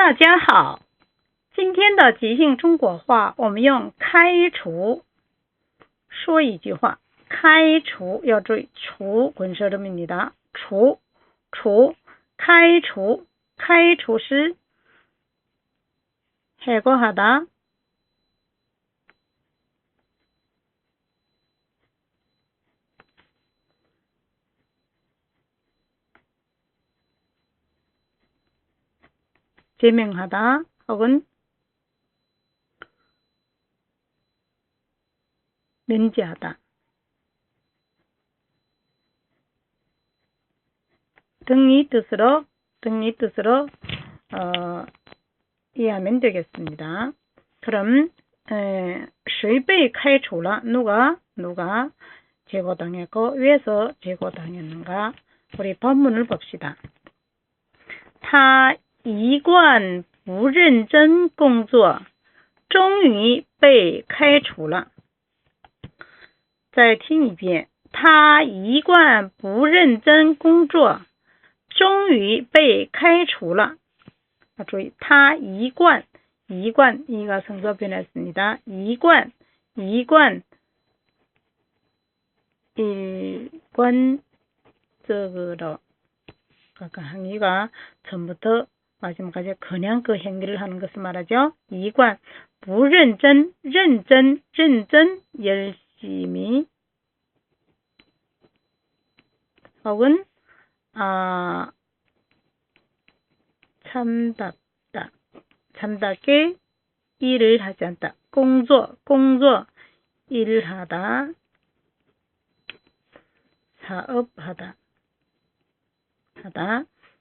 大家好，今天的即兴中国话，我们用“开除”说一句话。“开除”要注意“除”滚舌这么你的，“除除开除开除师”，韩国话的。 제명하다 혹은 면제하다 등이 뜻으로 등이 뜻으로 어, 이해하면 되겠습니다. 그럼 쉐이베이 카에 졸라 누가 누가 제거당했고 왜서 제거당했는가 우리 법문을 봅시다. 타 一贯不认真工作，终于被开除了。再听一遍，他一贯不认真工作。终于被开除了。啊，注意，他一贯一贯一个성조변했습니 다。 一贯一贯一贯这个的아까항의가처음부터 마지막까지그냥그행위를하는것을말하죠一贯不认真认真认真열심히혹은아 참답다. 참답게 일을 하지 않다. 공조, 공조, 일을 하다. 사업하다. 하다.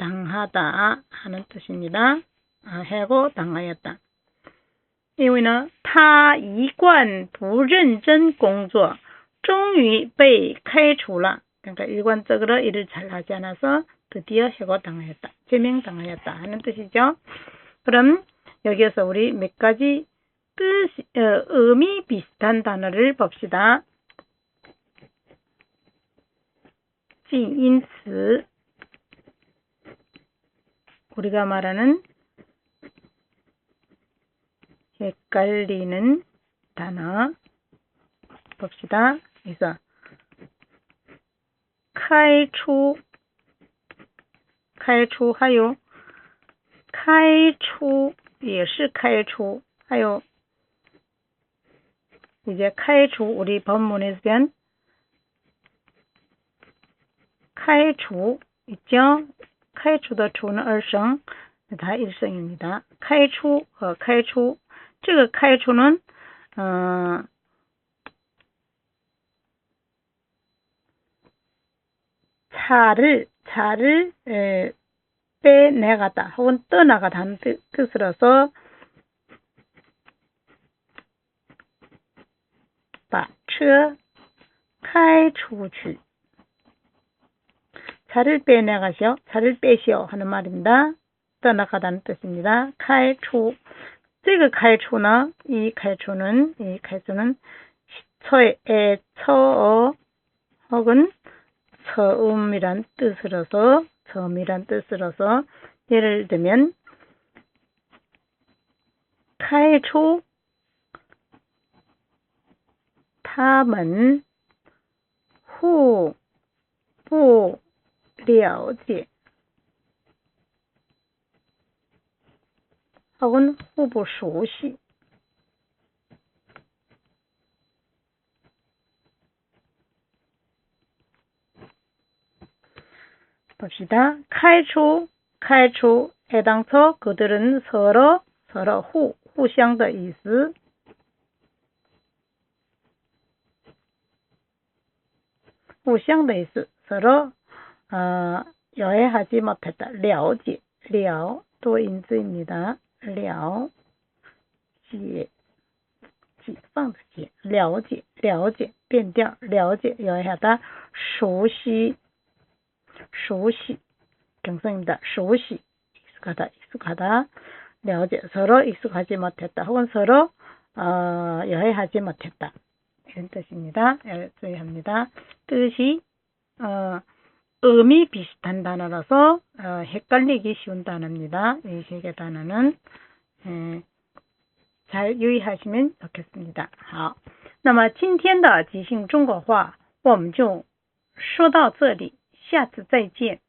당하다 하는 뜻입니다. 아, 해고 당하였다. 因为呢他一贯不认真工作终于被开除了 그러니까 일관적으로 일을 잘 하지 않아서 드디어 해고당하였다. 제명당하였다 하는 뜻이죠. 그럼 여기에서 우리 몇 가지 뜻, 어, 의미 비슷한 단어를 봅시다. 近因词 우리가 말하는 헷갈리는 단어 봅시다. 그래서 开出，开出，还有开出也是开出，还有이제开除우리본문에서开除있죠 开除的除呢二声，它一声입니다开出和开出，这个开除呢，嗯。 차를 차를 에, 빼내가다 혹은 떠나가다는 뜻으로서 把车开出去 자를 빼내가시오, 자를 빼시오 하는 말입니다. 떠나가다는 뜻입니다. 칼초. 이거 칼초나 이 칼초는 이 칼초는 시초에 처어 혹은 처음이란 뜻으로서 처음이란 뜻으로서 예를 들면 칼초 탐은 후, 보, 了解 혹은 互不熟悉 봅시다. 开出,开出 해당처 그들은 서로 서로 후, 互相的意思. 후相的意思 서로 어, 여해하지 못했다. 了解,了또 인수입니다. 了解解放的解了解了解变调了解要하다熟悉熟悉경성입니다. 熟悉 익숙하다 익숙하다了解서로 익숙하지 못했다 혹은 서로 어, 여해하지 못했다 이런 뜻입니다. 주의합니다. 뜻이 어, 음이 비슷한 단어라서 어, 헷갈리기 쉬운 단어입니다. 이 세 개 단어는 에, 잘 유의하시면 좋겠습니다. 好，那么今天的即兴中国话我们就说到这里，下次再见。